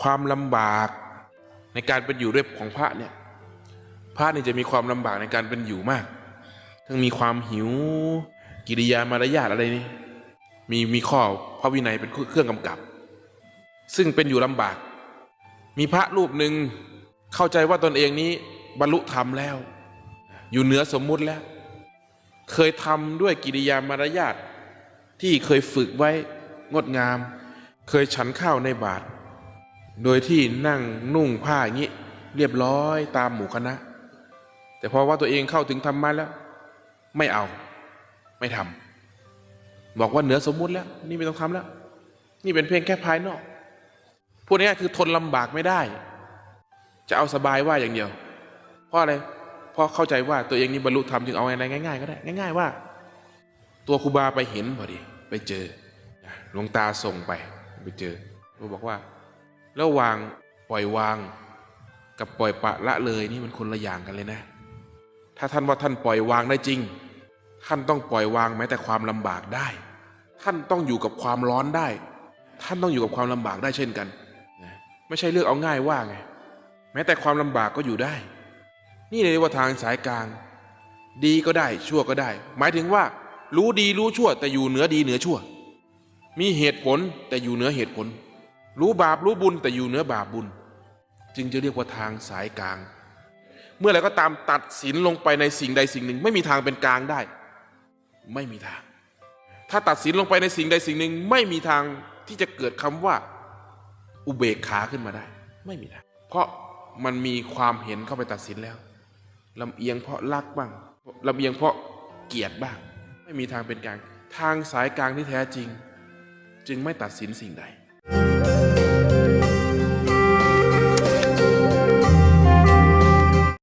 ความลำบากในการเป็นอยู่ด้วยของพระเนี่ยพระนี่จะมีความลำบากในการเป็นอยู่มาก ทั้งมีความหิว กิริยามารยาทอะไรนี่มีมีข้อพระวินัยเป็นเครื่องกำกับ ซึ่งเป็นอยู่ลำบาก มีพระรูปหนึ่งเข้าใจว่าตนเองนี้บรรลุธรรมแล้ว อยู่เหนือสมมุติแล้ว เคยทำด้วยกิริยามารยาทที่เคยฝึกไว้งดงาม เคยฉันข้าวในบาท โดยที่นั่งนุ่งผ้าอย่างนี้เรียบร้อยตามหมู่คณะ แต่พอว่าตัวเองเข้าถึงธรรมะแล้ว ไม่เอา ไม่ทำบอกว่าเหนือสมมุติแล้ว นี่ไม่ต้องทำแล้ว นี่เป็นเพียงแค่ภายนอกพวกนี้คือทนลำบากไม่ได้ จะเอาสบายว่าอย่างเดียว เพราะอะไรเพราะเข้าใจว่าตัวเองนี่บรรลุธรรมจึงเอาอะไรง่าย ๆ ก็ได้ ง่าย ๆ ว่า ตัวครูบาไปเห็นพอดี ไปเจอหลวงตาส่งไป ไปเจอเขาบอกว่า ระหว่างปล่อยวาง กับปล่อยปะละเลยนี่มันคนละอย่างกันเลยนะ ถ้าท่านว่าท่านปล่อยวางได้จริง ท่านต้องปล่อยวางแม้แต่ความลำบากได้ ท่านต้องอยู่กับความร้อนได้ ท่านต้องอยู่กับความลำบากได้เช่นกัน ไม่ใช่เลือกเอาง่ายว่าไง แม้แต่ความลำบากก็อยู่ได้ นี่เลยว่าทางสายกลาง ดีก็ได้ชั่วก็ได้ หมายถึงว่า รู้ดีรู้ชั่ว แต่อยู่เหนือดีเหนือชั่ว มีเหตุผลแต่อยู่เหนือเหตุผล รู้บาปรู้บุญแต่อยู่เหนือบาปบุญ จึงจะเรียกว่าทางสายกลาง เมื่อไรก็ตามตัดสินลงไปในสิ่งใดสิ่งหนึ่ง ไม่มีทางเป็นกลางได้ ไม่มีทาง ถ้าตัดสินลงไปในสิ่งใดสิ่งหนึ่ง ไม่มีทางที่จะเกิดคำว่า อุเบกขาขึ้นมาได้ ไม่มีทาง เพราะมันมีความเห็นเข้าไปตัดสินแล้วลำเอียงเพราะรักบ้างลำเอียงเพราะเกลียดบ้าง ไม่มีทางเป็นกลาง ทางสายกลางที่แท้จริง จึงไม่ตัดสินสิ่งใด